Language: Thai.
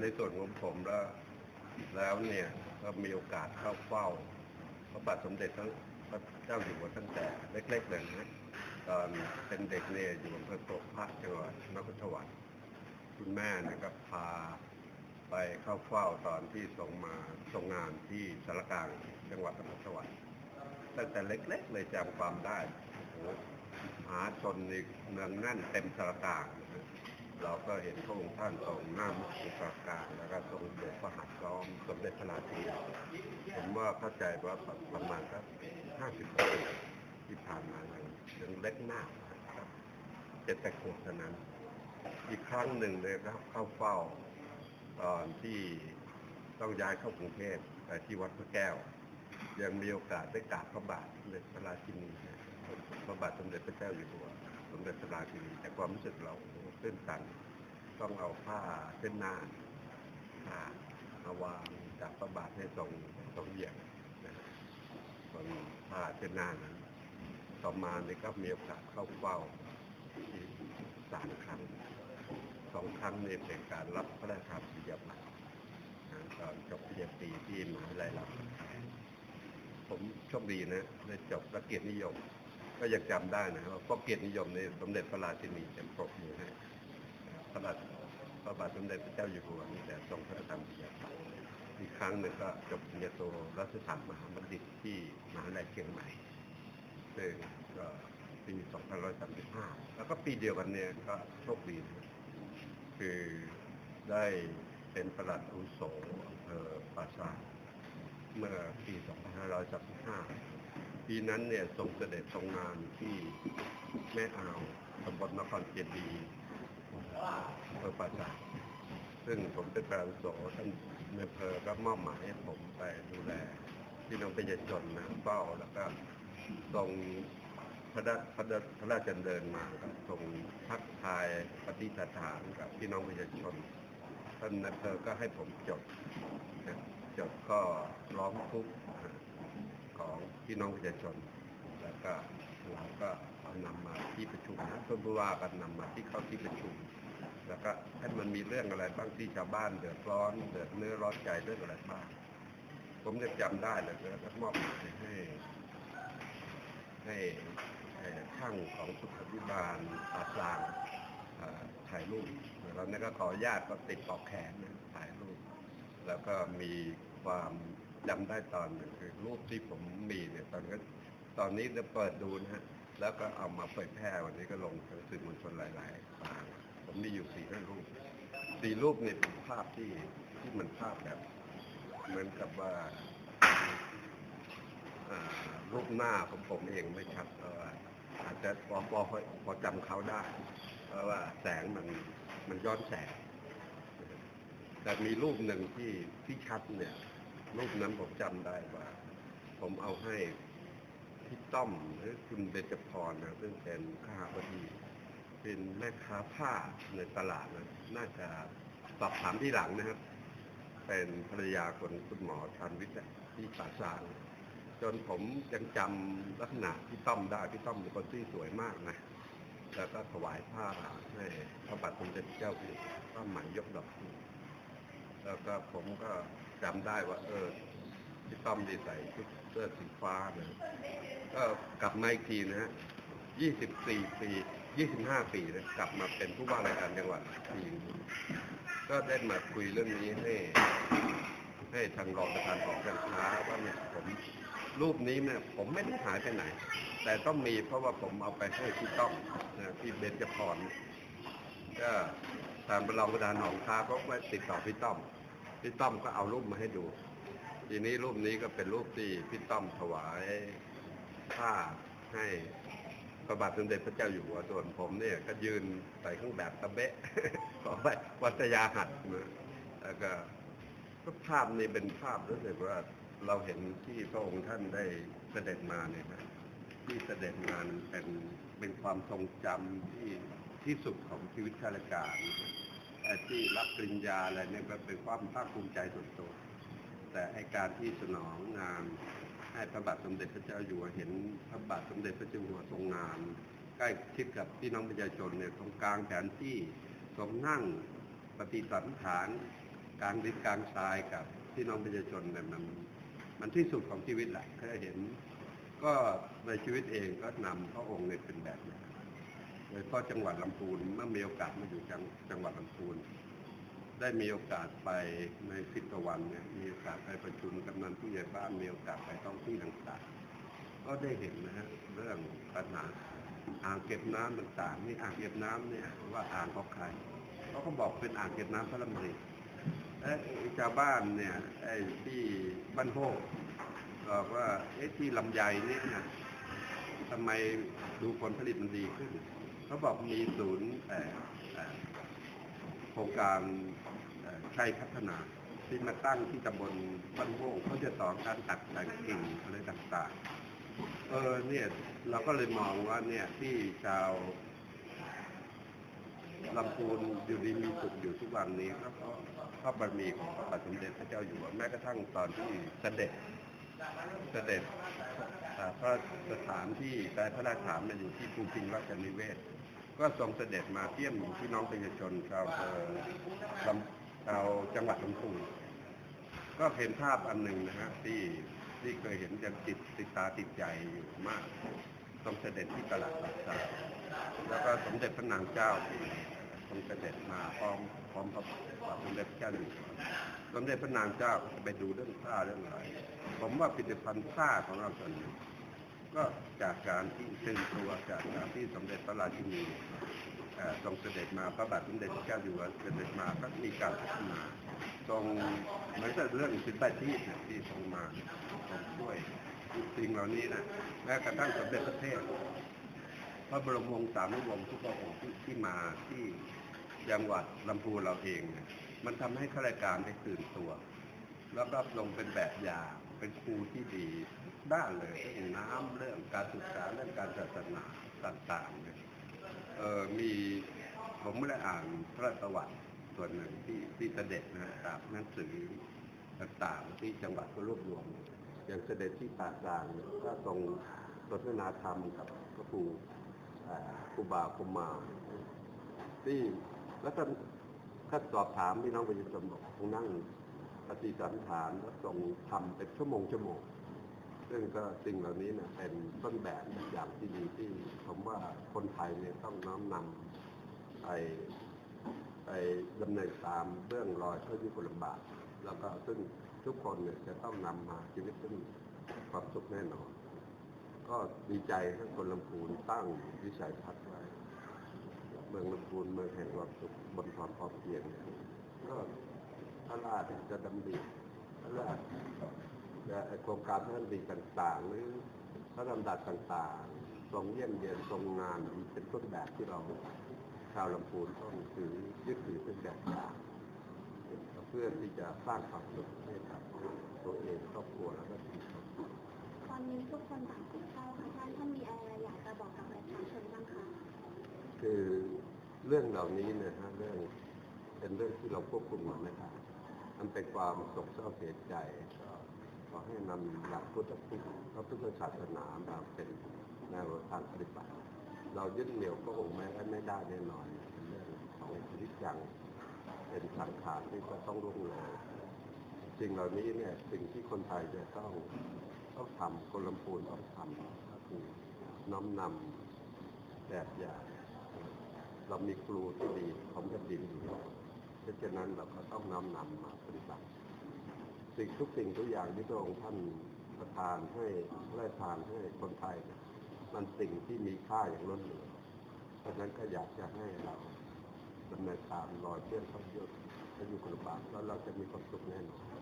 ในส่วนของผมแล้วแล้วเนี่ยก็มีโอกาสเข้าเฝ้า พระบาทสมเด็จทั้งพระเจ้าอยู่หัวตั้งแต่เล็กๆเลยนะตอนเป็นเด็กเนี่ยอยู่อำเภอโตกพระจังหวัดนครสวรรค์คุณแม่นะครับพาไปเข้าเฝ้าตอนที่ส่งมาส่งงานที่สารกลางจังหวัดนครสวรรค์ตั้งแต่เล็ก ๆ เลยจำความได้หาชนในเนืองแน่นเต็มสารกลางนะ เราก็เห็นพระองค์ท่านทรงหน้ามุขปราการแล้วก็ทรงเด็จพระหัตถ์ล้อมสมเด็จพระราชินีผมว่าเข้าใจว่าประมาณสักห้าสิบปีที่ผ่านมายังยังเล็กมากนะครับเจ็ดแปดขวบเท่านั้น อีกครั้งหนึ่งเลยครับเข้าเฝ้าตอนที่ต้องย้ายเข้ากรุงเทพไปที่วัดพระแก้ว ยังมีโอกาสได้กราบพระบาทสมเด็จพระราชินีพระบาทสมเด็จพระเจ้าอยู่หัว สมเด็จพระราชินีแต่ความรู้สึกเราโอ้โหตื้นตันต้องเอาผ้าเส้นหน้าผ้ามาวางจากพระบาทให้ทรงทรงเหยียบนะตรงผ้าเส้นหน้านั้นต่อมาเนี่ยก็มีโอกาสเข้าเฝ้าที่สามครั้งสองครั้งเนี่ยเป็นการรับพระราชทานปริญญาบัตรนะตอนจบปริญญาตรีที่มหาวิทยาลัยรามคำแหงผมโชคดีนะได้จบระเกียรตินิยม ก็ยังจำได้นะว่าเพราะเกียรตินิยมในสมเด็จพระราชินีจะปรบมือให้พระบาทพระบาทสมเด็จพระเจ้าอยู่หัวนี่แต่ทรงพระราชทานปริญญาบัตอีกครั้งหนึ่งก็จบปริญญาโทรัฐศาสตร์มหาบัณฑิตที่มหาวิทยาลัยเชียงใหม่ซึ่งก็ปี2535 แล้วก็ปีเดียวกันเนี่ยก็โชคดี คือได้เป็นประหลัดอุโสอำเภอปราสาทเมื่อปี 2535 ปีนั้นเนี่ยทรงเสด็จทรงงานที่แม่อ่าวตำบลนครเจดีย์อำเภอป่าจาซึ่งผมเป็นประธานโสท่านในอำเภอก็มอบหมายให้ผมไปดูแลพี่น้องประชาชนนะเฝ้าแล้วก็ทรงพระพระพระราชดำเนินมาก็ทรงทักทายปฏิสถานกับพี่น้องประชาชนท่านในอำเภอก็ให้ผมจดจดก็ร้องทุกข์ ของพี่น้องประชาชน แล้วก็เราก็เอานำมาที่ประชุมนะท่านผู้ว่าก็นำมาที่เข้าที่ประชุม แล้วก็ให้มันมีเรื่องอะไรบ้างที่ชาวบ้านเดือดร้อนเดือดเนื้อร้อนใจเรื่องอะไรบ้างผมจะจำได้เลยแล้วก็มอบหมายให้ให้ ให้ช่างของสุขภิบาลอาสางถ่ายรูปแล้วนี่ก็ขอญาตก็ติดปอกแขนนะถ่ายรูป แล้วก็มีความ จำได้ตอนหนึ่งคือรูปที่ผมมีเนี่ยตอนก็ตอนนี้จะเปิดดูนะฮะแล้วก็เอามาเผยแพร่วันนี้ก็ลงทางสื่อมวลชนหลายๆทางผมมีอยู่สี่รูปสี่รูปเนี่ยเป็นภาพที่ที่มันภาพแบบ เหมือนกับว่าอ่ารูปหน้าของผมเองไม่ชัดเพราะว่าอาจจะพอพอพอจำเขาได้ เพราะว่าแสงมันมันย้อนแสง แต่มีรูปหนึ่งที่ที่ชัดเนี่ย รูปนั้นผมจำได้ว่า ผมเอาให้พี่ต้อมหรือคุณเบญจพรนะซึ่งเป็นข้าบดีเป็นแม่ค้าผ้าในตลาดนะน่าจะสอบถามที่หลังนะครับ เป็นภรรยาคนคุณหมอชันวิทย์ที่ป่าซางจนผมยังจำลักษณะพี่ต้อมได้พี่ต้อมเป็นคนที่สวยมากนะแล้วก็ถวายผ้าให้พระบาทสมเด็จเจ้าอยู่หัวผ้าไหมยกดอก แล้วก็ผมก็จำได้ว่า เออพี่ต้อมดีใส่ชุดเสื้อสีฟ้าเนะก็กลับมาอีกทีนะฮะ24ปี25ปีนะกลับมาเป็นผู้ว่าราชการจังหวัดทีก็ได้มาคุยเรื่องนี้ให้ให้ทางรองประธานของการค้าว่าเนี่ยผมรูปนี้เนี่ยผมไม่ได้หายไปไหน แต่ต้องมีเพราะว่าผมเอาไปให้พี่ต้อมนะพี่เบญจพรก็ ทางรองประธานหนองค้าก็มาติดต่อพี่ต้อม พี่ต้อมก็เอารูปมาให้ดู ทีนี้รูปนี้ก็เป็นรูปที่พี่ต้อมถวายผ้าให้พระบาทสมเด็จพระเจ้าอยู่หัวส่วนผมเนี่ย ก็ยืนใส่เครื่องแบบตะเบะขอไปวัตยาหัดนะแล้วก็ก็ภาพนี้เป็นภาพรู้สึกว่าเราเห็นที่พระองค์ท่านได้เสด็จมาเนี่ยนะที่เสด็จมาเป็นเป็นความทรงจำที่ที่สุดของชีวิตข้าราชการ ที่รับปริญญาอะไรเนี่ยก็เป็นความภาคภูมิใจส่วนตัวแต่ไอการที่สนองงานให้พระบาทสมเด็จพระเจ้าอยู่หัวเห็นพระบาทสมเด็จพระเจ้าอยู่หัวทรงงาน ใกล้ชิดกับพี่น้องประชาชนเนี่ยตรงกลางแผนที่ทรงนั่งปฏิสันฐานกลางดินกลางทรายกับพี่น้องประชาชนเนี่ยมันมันที่สุดของชีวิตแหละเคยเห็น ก็ในชีวิตเองก็นำพระองค์เนี่ยเป็นแบบอย่าง โดยเฉพาะจังหวัดลำพูนเมื่อมีโอกาสมาอยู่จังจังหวัดลำพูน ได้มีโอกาสไปในสิบกว่าวันเนี่ยมีโอกาสไปประชุมกำนันผู้ใหญ่บ้านมีโอกาสไปท้องที่ต่างๆก็ได้เห็นนะฮะเรื่องปัญหาอ่างเก็บน้ำต่างๆนี่อ่างเก็บน้ำเนี่ยว่าอ่างของใครเขาก็บอกเป็นอ่างเก็บน้ำพระลำรีเอ้ชาวบ้านเนี่ยไอ้ที่บ้านโฮกบอกว่าไอ้ที่ลำไยเนี่ยนะทำไมดูผลผลิตมันดีขึ้น เขาบอกมีศูนย์โครงการชัยพัฒนาที่มาตั้งที่ตำบลบ้านโว่งเขาจะสอนการตัดแต่งกิ่งอะไรต่างๆ เออเนี่ยเราก็เลยมองว่าเนี่ยที่ชาวลำพูนอยู่ดีมีสุขอยู่ทุกวันนี้ก็เพราะพระบารมีของพระบาทสมเด็จพระเจ้าอยู่หัวแม้กระทั่งตอนที่เสด็จเสด็จอ่าพระสถานที่แต่พระราชฐานมาอยู่ที่ภูพิงราชนิเวศ ก็ทรงเสด็จมาเยี่ยมพี่น้องประชาชนชาวเออชาวจังหวัดลำพูนก็เห็นภาพอันหนึ่งนะฮะที่ที่เคยเห็นยังติดติดตาติดใจอยู่มากทรงเสด็จที่ตลาดหลักทรัพย์แล้วก็สมเด็จพระนางเจ้าทรงเสด็จมาพร้อมพร้อมพระบาทสมเด็จพระเจ้าอยู่หัวสมเด็จพระนางเจ้าก็จะไปดูเรื่องผ้าเรื่องอะไรผมว่าผลิตภัณฑ์ผ้าของเราส่วนหนึ่ง ก็จากการที่ตื่นตัวจากการที่สมเด็จพระราชินีทรงเสด็จมาพระบาทสมเด็จพระเจ้าอยู่หัวเสด็จมาก็มีการพัฒนาทรงเหมือนกับเรื่องสินแปดที่ที่ทรงมาทรงช่วยสิ่งเหล่านี้นะแม้กระทั่งสมเด็จพระเทพพระบรมวงศานุวงศ์ทุกพระองค์ที่มาที่จังหวัดลำพูนเราเองเนี่ยมันทำให้ข้าราชการได้ตื่นตัว แล้วก็ลงเป็นแบบอย่างเป็นครูที่ดี ด้านเลยเรื่องน้ำเรื่องการศึกษาเรื่องการศาสนาต่างๆเนี่ยเออมีผมไม่ได้อ่านพระประวัติส่วนหนึ่งที่ที่เสด็จนะตามหนังสือต่างๆที่จังหวัดก็รวบรวมอย่างเสด็จที่ปากลางก็ทรงสนทนาธรรมกับพระครูครูบาคุมา ที่แล้วก็ถ้าสอบถามพี่น้องประชาชนบอกคงนั่งปฏิสันฐานแล้วทรงทำเป็นชั่วโมงชั่วโมง ซึ่งก็สิ่งเหล่านี้เนี่ยเป็นต้นแบบอย่างที่ดีที่ผมว่าคนไทยเนี่ยต้องน้อมนำไปไปดำเนินตามเรื่องรอยพระยุคลบาทแล้วก็ซึ่งทุกคนเนี่ยจะต้องนำมาชีวิตซึ่งความสุขแน่นอน ก็ดีใจที่คนลำพูนตั้งวิสัยทัศน์ไว้เมืองลำพูนเมืองแห่งความสุขบนความพอเพียงเนี่ยก็พระราชจะดำริพระราช โครงการพระดำริต่าง ๆ หรือพระดำรัสต่างๆทรงเยี่ยมเยียนทรงงานเป็นต้นแบบที่เราชาวลำพูนต้องถือยึดถือเป็นแบบอย่างเพื่อที่จะสร้างความสุขให้กับตัวเองครอบครัวแล้วก็ชุมชนตอนนี้ทุกคนต่างติดเฝ้าค่ะท่านท่านมีอะไรอยากจะบอกกับประชาชนบ้างคะคือเรื่องเหล่านี้เนี่ยฮะเรื่องเป็นเรื่องที่เราควบคุมมันไม่ได้มันเป็นความโศกเศร้าเสียใจก็ ขอให้นำหลักพุทธพุทธพระพุทธศาสนามาเป็นแนวทางปฏิบัติ เรายึดเหนี่ยวพระองค์แม้ไม่ได้แน่นอนเป็นเรื่องของชีวิตจังเป็นสังขารที่ก็ต้องรุ่งโรยสิ่งเหล่านี้เนี่ยสิ่งที่คนไทยจะต้องต้องทำคนลำพูนต้องทำก็คือน้อมนำแบบอย่างเรามีครูที่ดีของแผ่นดินอยู่แล้วเพราะฉะนั้นเราก็ต้องน้อมนำมาปฏิบัติ สิ่งทุกสิ่งทุกอย่างที่พระองค์ท่านประทานให้ได้ทานให้คนไทยมันสิ่งที่มีค่าอย่างล้นเหลือเพราะฉะนั้นก็อยากจะให้เราดำเนินตามรอยเชื่อนพระเยอะพระยุคลบาทแล้วเราจะมีความสุขแน่นอน